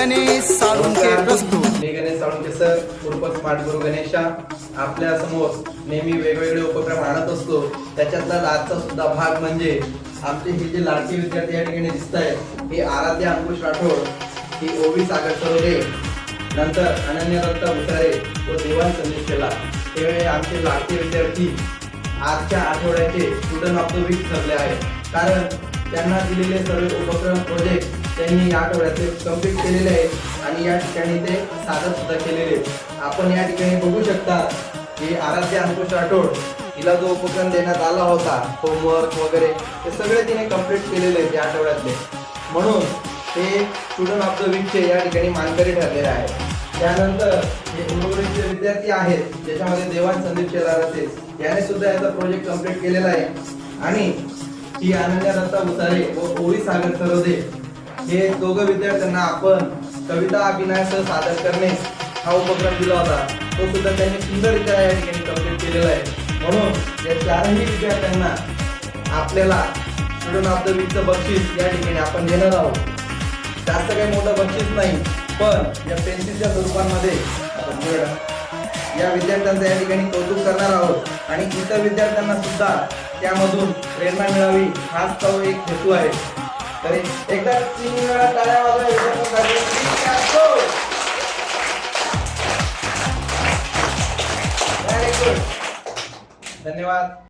गणेश साळुंके प्रस्तुत. मी गणेश साळुंके सर उर्फ स्मार्ट गुरु गणेशा. आपल्यासमोर नेहमी वेगवेगळे उपक्रम आणत असतो. त्याच्यातला आजचा सुद्धा भाग म्हणजे आमचे हे जे लाडके विद्यार्थी या ठिकाणी दिसत आहेत हे आराध्य अंकुश राठोड ही ओवी सागर सरोदे नंतर अनन्य दत्त भुसारे व देवान संदेश केला. त्यावेळी आमचे लाडके विद्यार्थी आजच्या आठवड्याचे स्टुडंट ऑफ द वीक ठरले आहेत. कारण त्यांना दिलेले सर्व उपक्रम प्रोजेक्ट त्यांनी या आठवड्याचे कंप्लीट केलेले आहेत आणि या ठिकाणी ते सादर सुद्धा केलेले आहेत. आपण या ठिकाणी बघू शकता की आराध्य अंकुश राठोड तिला जो उपक्रम देण्यात आला होता होमवर्क वगैरे ते सगळे तिने कंप्लीट केलेले आहेत या आठवड्यातले. म्हणून ते स्टुडंट ऑफ द वीकचे या ठिकाणी मानकरी ठरलेले आहेत. त्यानंतर जे उर्वरितचे विद्यार्थी आहेत ज्याच्यामध्ये देवान संदीप शेलार असेल याने सुद्धा याचा प्रोजेक्ट कंप्लीट केलेला आहे. आणि ही अनन्या दत्ता उतारे व पोळी सागर सरोदे हे दोघं विद्यार्थ्यांना आपण कविता अभिनयासह सादर करणे हा उपक्रम दिला होता. तो सुद्धा त्यांनी सुंदररित्या या ठिकाणी कंप्लीट केलेला आहे. म्हणून या चारही विद्यार्थ्यांना आपल्याला स्टुडंट ऑफ द वीकचं बक्षीस या ठिकाणी आपण देणार आहोत. जास्त काही मोठं बक्षीस नाही पण या पेन्सिलच्या स्वरूपांमध्ये या विद्यार्थ्यांचं या ठिकाणी कौतुक करणार आहोत. आणि इतर विद्यार्थ्यांना सुद्धा त्यामधून प्रेरणा मिळावी हाच तो एक हेतू आहे. तरी एकदा तीन वेळा टाळ्या वाजवा धन्यवाद.